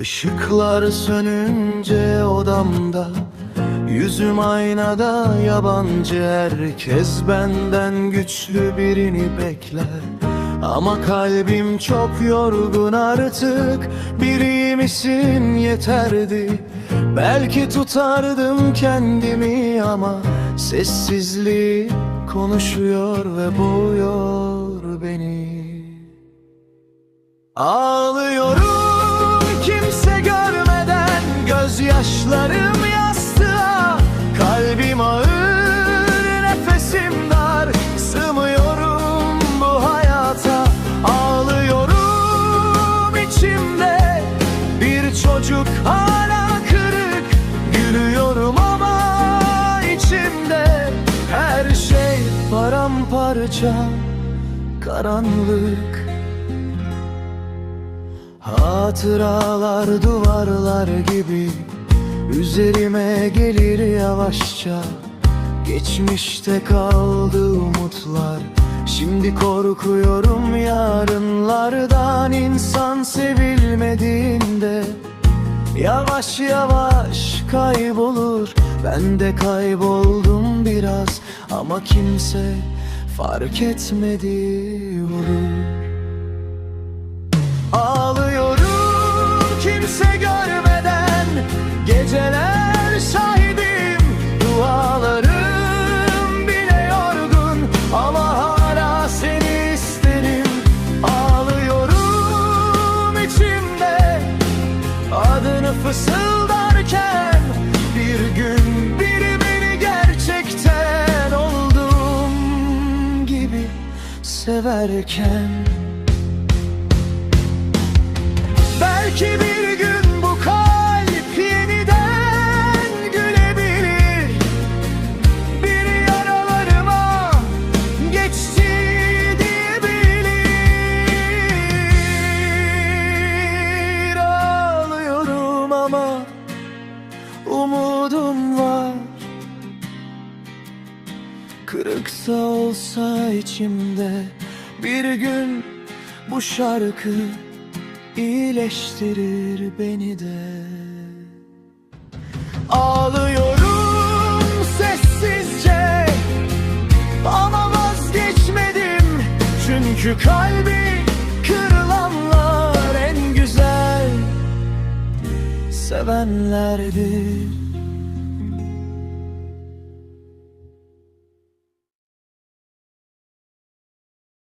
Işıklar sönünce odamda Yüzüm aynada yabancı. Herkes benden güçlü birini bekler. Ama kalbim çok yorgun artık. Biri misin? Yeterdi. Belki tutardım kendimi ama Sessizliği konuşuyor ve boğuyor beni. Ağlıyorum Gözyaşlarım yastığa Kalbim ağır nefesim dar. Sığmıyorum bu hayata Ağlıyorum içimde. Bir çocuk hala kırık Gülüyorum ama içimde. Her şey paramparça Karanlık. Hatıralar duvarlar gibi Üzerime gelir yavaşça. Geçmişte kaldı umutlar. Şimdi korkuyorum yarınlardan. İnsan sevilmediğinde Yavaş yavaş kaybolur. Ben de kayboldum biraz Ama kimse fark etmedi olur fısıldarken Bir gün biri beni gerçekten Olduğum gibi severken. Belki bir gün umudum var. Kırıksa olsa içimde bir gün bu şarkı iyileştirir beni de. Ağlıyorum sessizce. Ama vazgeçmedim. Çünkü kalbi sevenlerdir